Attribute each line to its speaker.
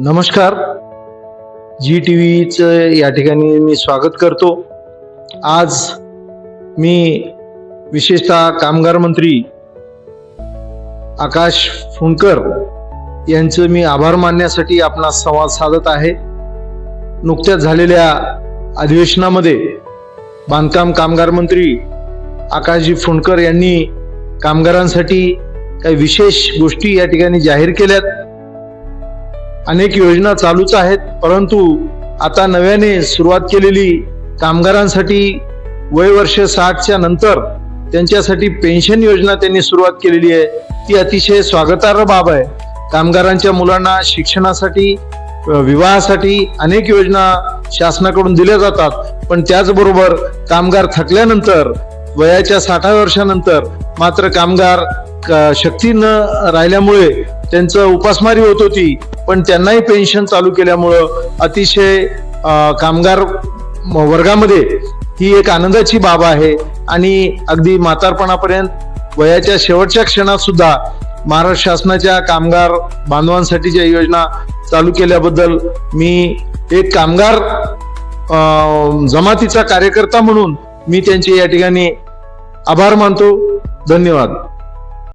Speaker 1: नमस्कार. G T व्हीचं या ठिकाणी मी स्वागत करतो. आज मी विशेषतः कामगार मंत्री आकाश फुंडकर यांचं मी आभार मानण्यासाठी आपणास संवाद साधत आहे. नुकत्याच झालेल्या अधिवेशनामध्ये बांधकाम कामगार मंत्री आकाशजी फुंडकर यांनी कामगारांसाठी काही विशेष गोष्टी या ठिकाणी जाहीर केल्यात. अनेक योजना चालूच आहेत परंतु आता नव्याने सुरुवात केलेली कामगारांसाठी वय वर्ष साठच्या नंतर त्यांच्यासाठी पेन्शन योजना त्यांनी सुरुवात केलेली आहे. ती अतिशय स्वागतार्ह बाब आहे. कामगारांच्या मुलांना शिक्षणासाठी विवाहासाठी अनेक योजना शासनाकडून दिल्या जातात. पण त्याचबरोबर कामगार थकल्यानंतर वयाच्या साठाव्या वर्षानंतर मात्र कामगार क- शक्ती न राहिल्यामुळे त्यांचं उपासमारी होत होती. पण त्यांनाही पेन्शन चालू केल्यामुळं अतिशय कामगार म- वर्गामध्ये ही एक आनंदाची बाब आहे. आणि अगदी म्हातारपणापर्यंत वयाच्या शेवटच्या क्षणात सुद्धा महाराष्ट्र शासनाच्या कामगार बांधवांसाठीच्या योजना चालू केल्याबद्दल मी एक कामगार जमातीचा कार्यकर्ता म्हणून मी त्यांचे या ठिकाणी आभार मानतो. धन्यवाद.